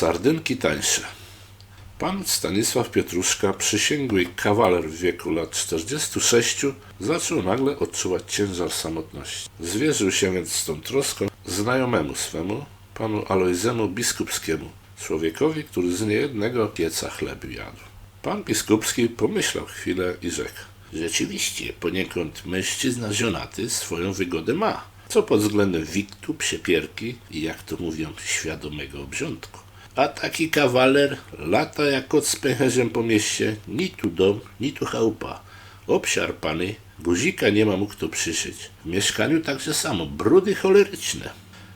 Sardynki tańsze. Pan Stanisław Pietruszka, przysięgły kawaler w wieku lat 46, zaczął nagle odczuwać ciężar samotności. Zwierzył się więc z tą troską znajomemu swemu, panu Alojzemu Biskupskiemu, człowiekowi, który z niejednego pieca chleb jadł. Pan Biskupski pomyślał chwilę i rzekł. Rzeczywiście, poniekąd mężczyzna żonaty swoją wygodę ma, co pod względem wiktu, przepierki i jak to mówią, świadomego obrządku. A taki kawaler lata jak kot z pęcherzem po mieście, ni tu dom, ni tu chałupa. Obsiarpany, guzika nie ma mu kto przyszyć. W mieszkaniu także samo, brudy choleryczne.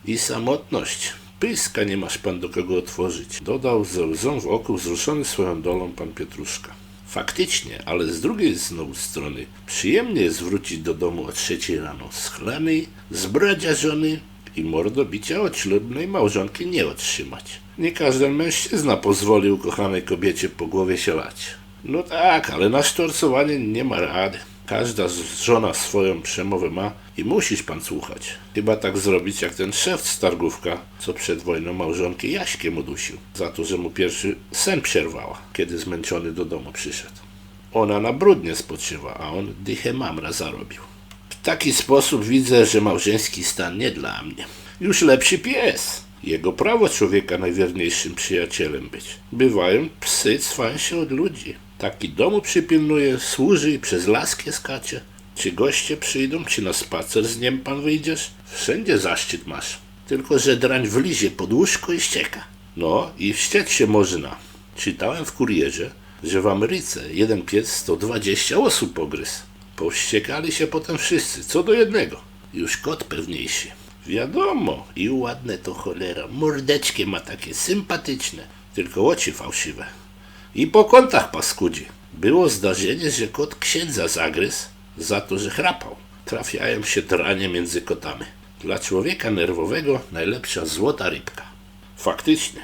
I samotność. Pyska nie masz pan do kogo otworzyć. Dodał ze łzą w oku wzruszony swoją dolą pan Pietruszka. Faktycznie, ale z drugiej znowu strony przyjemnie jest wrócić do domu o trzeciej rano schlany, zbradzia żony i mordobicia od ślubnej małżonki nie otrzymać. Nie każdy mężczyzna pozwoli ukochanej kobiecie po głowie się lać. No tak, ale na sztorcowanie nie ma rady. Każda żona swoją przemowę ma i musisz pan słuchać. Chyba tak zrobić jak ten szef z targówka, co przed wojną małżonkę Jaśkiem udusił, za to, że mu pierwszy sen przerwała, kiedy zmęczony do domu przyszedł. Ona na brudnie spoczywa, a on dychę mamra zarobił. Taki sposób widzę, że małżeński stan nie dla mnie. Już lepszy pies. Jego prawo człowieka najwierniejszym przyjacielem być. Bywają psy cwają się od ludzi. Taki domu przypilnuje, służy i przez laskie skacze. Czy goście przyjdą, czy na spacer z nim pan wyjdziesz? Wszędzie zaszczyt masz. Tylko, że drań wlizie pod łóżko i ścieka. No i wścieć się można. Czytałem w kurierze, że w Ameryce jeden pies 120 osób pogryzł. Powściekali się potem wszyscy, co do jednego. Już kot pewniejszy. Wiadomo, i ładne to cholera. Mordeczkie ma takie sympatyczne, tylko oczy fałszywe. I po kątach paskudzi. Było zdarzenie, że kot księdza zagryzł za to, że chrapał. Trafiają się dranie między kotami. Dla człowieka nerwowego najlepsza złota rybka. Faktycznie,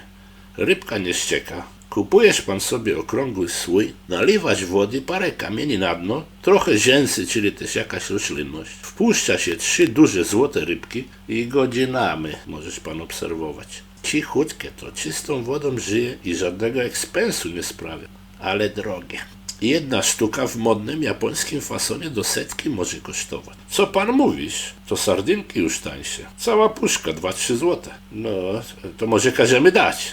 rybka nie ścieka. Kupujesz pan sobie okrągły słój, naliwać wody, parę kamieni na dno, trochę zięsy, czyli też jakaś roślinność. Wpuszcza się trzy duże złote rybki i godzinami możesz pan obserwować. Cichutkie to, czystą wodą żyje i żadnego ekspensu nie sprawia, ale drogie. Jedna sztuka w modnym japońskim fasonie do setki może kosztować. Co pan mówisz? To sardynki już tańsze. Cała puszka, 2-3 złote. No, to może każemy dać.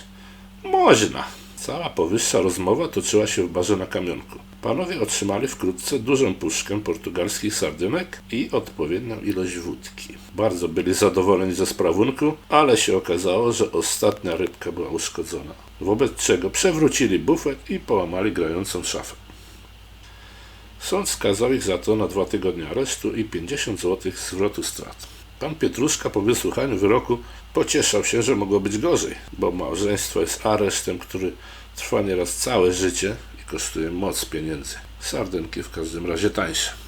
Można. Cała powyższa rozmowa toczyła się w barze na kamionku. Panowie otrzymali wkrótce dużą puszkę portugalskich sardynek i odpowiednią ilość wódki. Bardzo byli zadowoleni ze sprawunku, ale się okazało, że ostatnia rybka była uszkodzona. Wobec czego przewrócili bufet i połamali grającą szafę. Sąd skazał ich za to na dwa tygodnie aresztu i 50 zł zwrotu strat. Pan Pietruszka po wysłuchaniu wyroku pocieszał się, że mogło być gorzej, bo małżeństwo jest aresztem, który trwa nieraz całe życie i kosztuje moc pieniędzy. Sardynki w każdym razie tańsze.